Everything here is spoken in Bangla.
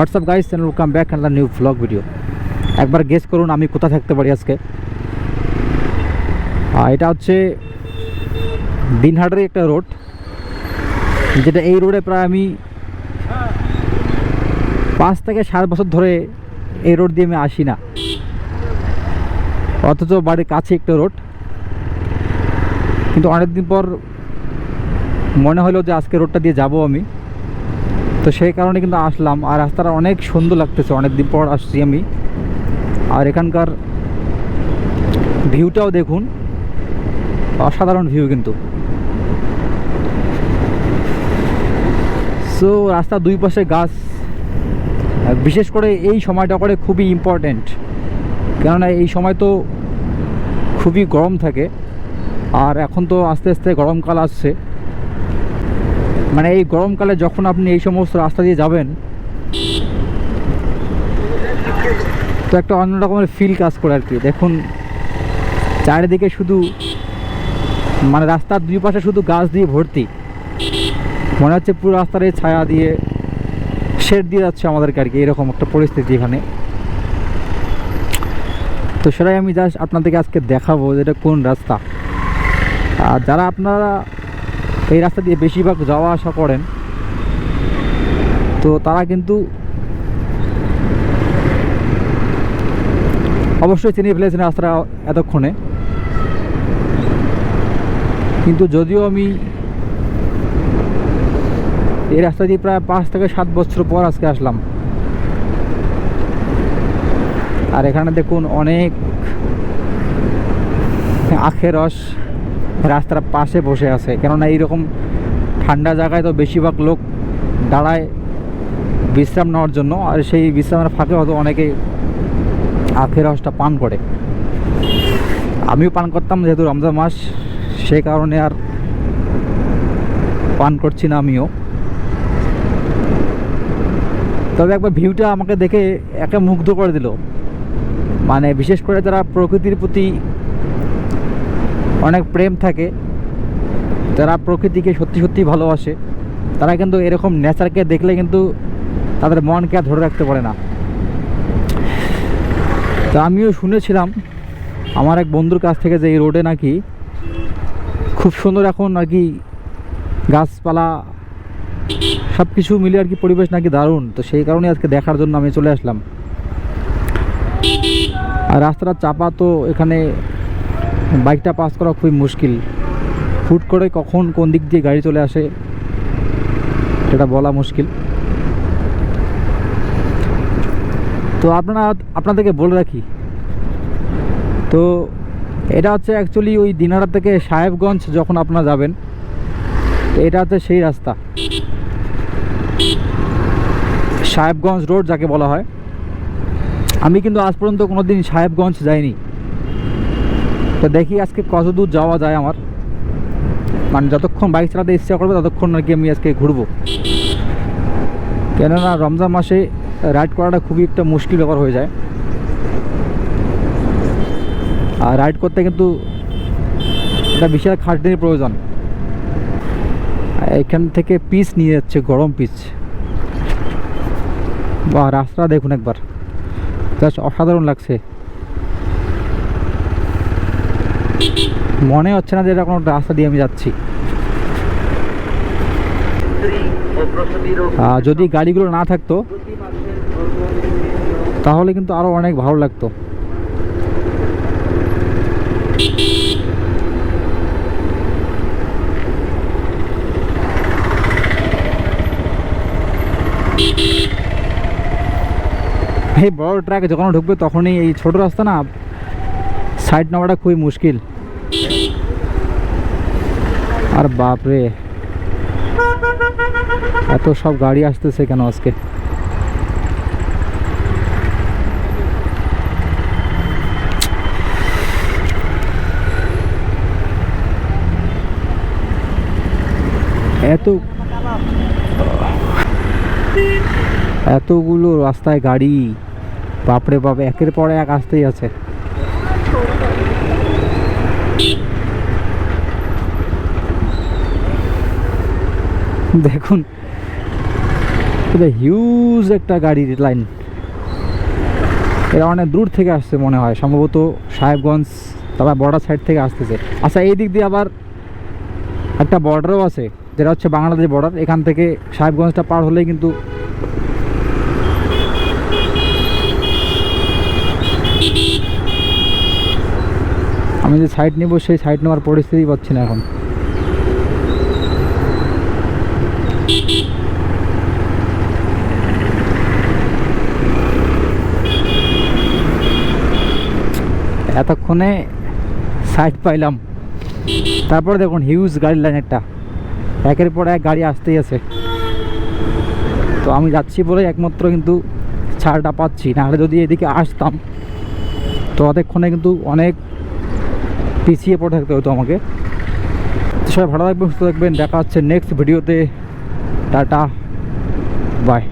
WhatsApp guys channel welcome back and new vlog video একবার গেস করুন আমি কোথায় থাকতে পারি আজকে। এটা হচ্ছে দিনহাটের একটা রোড যেটা এই রোডে প্রায় আমি পাঁচ থেকে সাত বছর ধরে এই রোড দিয়ে আমি আসি না। অথচ বাড়ির কাছে একটা রোড কিন্তু অনেকদিন পর মনে হলো যে আজকে রোডটা দিয়ে যাব আমি। তো সেই কারণে কিন্তু আসলাম। আর রাস্তাটা অনেক সুন্দর লাগতেছে অনেক দিন পর আসছি আমি। আর এখানকার ভিউটাও দেখুন, অসাধারণ ভিউ কিন্তু। সো রাস্তার দুই পাশে গাছ, বিশেষ করে এই সময়টা করে খুবই ইম্পর্ট্যান্ট কেননা এই সময় তো খুবই গরম থাকে। আর এখন তো আস্তে আস্তে গরমকাল আসছে। মানে এই গরমকালে যখন আপনি এই সমস্ত রাস্তা দিয়ে যাবেন, তো একটা অন্য রকমের ফিল কাজ করে আর কি। দেখুন, চারিদিকে শুধু মানে রাস্তার দুই পাশে শুধু গাছ দিয়ে ভর্তি। মনে হচ্ছে পুরো রাস্তার এই ছায়া দিয়ে শেড দিয়ে যাচ্ছে আমাদেরকে আর কি, এরকম একটা পরিস্থিতি এখানে। তো সেটাই আমি জাস্ট আপনাদেরকে আজকে দেখাবো যে এটা কোন রাস্তা। আর যারা আপনারা এই রাস্তা দিয়ে বেশিরভাগ যাওয়া আসা করেন। তো তারা কিন্তু অবশ্যই চিনিয়ে ফেলেছেন রাস্তাটা এতক্ষণে। কিন্তু যদিও আমি এই রাস্তা দিয়ে প্রায় পাঁচ থেকে সাত বছর পর আজকে আসলাম। আর এখানে দেখুন অনেক আখের রস। রাস্তার পাশে বসে আছে। কেননা এইরকম ঠান্ডা জায়গায় তো বেশিরভাগ লোক দাঁড়ায় বিশ্রাম নেওয়ার জন্য। আর সেই বিশ্রামের ফাঁকে হয়তো অনেকে আখের রসটা পান করে। আমিও পান করতাম, যেহেতু রমজান মাস সেই কারণে আর পান করছি না আমিও। তবে একবার ভিউটা আমাকে দেখে একে মুগ্ধ করে দিল। মানে বিশেষ করে যারা প্রকৃতির প্রতি অনেক প্রেম থাকে, যারা প্রকৃতিকে সত্যি সত্যি ভালোবাসে, তারা কিন্তু এরকম নেচারকে দেখলে কিন্তু তাদের মনকে আর ধরে রাখতে পারে না। তো আমিও শুনেছিলাম, আমার এক বন্ধুর কাছ থেকে যে এই রোডে নাকি খুব সুন্দর এখন আর কি গাছপালা সব কিছু মিলে আর কি পরিবেশ নাকি দারুণ। তো সেই কারণে আজকে দেখার জন্য আমি চলে আসলাম। আর রাস্তাটা চাপা, তো এখানে বাইকটা পাস করা খুবই মুশকিল। হুট করে কখন কোন দিক দিয়ে গাড়ি চলে আসে, সেটা বলা মুশকিল। তো আপনারা, আপনাদেরকে বলে রাখি, তো এটা হচ্ছে অ্যাকচুয়ালি ওই দিনারা থেকে সাহেবগঞ্জ যখন আপনারা যাবেন, তো এটা হচ্ছে সেই রাস্তা। সাহেবগঞ্জ রোড যাকে বলা হয়। আমি কিন্তু আজ পর্যন্ত কোনো দিন সাহেবগঞ্জ যাইনি। তো দেখি আজকে কত দূর যাওয়া যায় আমার। মানে যতক্ষণ বাইক চালাতে ইচ্ছা করবে, ততক্ষণ আর কি আমি আজকে ঘুরবো। কেননা রমজান মাসে রাইড করাটা খুবই একটা মুশকিল ব্যাপার হয়ে যায়। আর রাইড করতে কিন্তু একটা বিশাল খাটনির প্রয়োজন। এখান থেকে পিচ নিয়ে যাচ্ছে, গরম পিচ বা রাস্তা দেখুন একবার। জাস্ট অসাধারণ লাগছে। মনে হচ্ছে না যে এটা কোনো রাস্তা দিয়ে আমি যাচ্ছি। যদি গাড়িগুলো না থাকতো, তাহলে কিন্তু আরও অনেক ভালো লাগতো। এই বড় ট্রাক যখন ঢুকবে তখনই এই ছোট রাস্তা না, সাইড নেওয়াটা খুবই মুশকিল। আর বাপরে। এত সব গাড়ি আসতেছে কেন আজকে? এত এতগুলো রাস্তায় গাড়ি। বাপরে বাপ, একের পর এক আসতেই আছে। দেখুন, এটা হিউজ একটা গাড়ির লাইন এরা অনেক দূর থেকে আসছে মনে হয়, সম্ভবত সাহেবগঞ্জ তারপর বর্ডার সাইড থেকে আসতেছে। আচ্ছা এই দিক দিয়ে আবার একটা বর্ডারও আছে, যেটা হচ্ছে বাংলাদেশ বর্ডার এখান থেকে সাহেবগঞ্জটা পার হলেই কিন্তু আমি যে সাইড নিব, সেই সাইড নেওয়ার পরিস্থিতি পাচ্ছি না এখন। এতক্ষণে সাইড পাইলাম। তারপরে দেখুন হিউজ গাড়ির লাইন একটা। একের পর এক গাড়ি আসতেই আছে। তো আমি যাচ্ছি বলে একমাত্র কিন্তু ছাড়টা পাচ্ছি। নাহলে যদি এদিকে আসতাম, তো অতক্ষণে কিন্তু অনেক পিছিয়ে পড়ে থাকতে হতো আমাকে। সবাই ভালো থাকবেন, সুস্থ থাকবেন। দেখা হচ্ছে নেক্সট ভিডিওতে টাটা বাই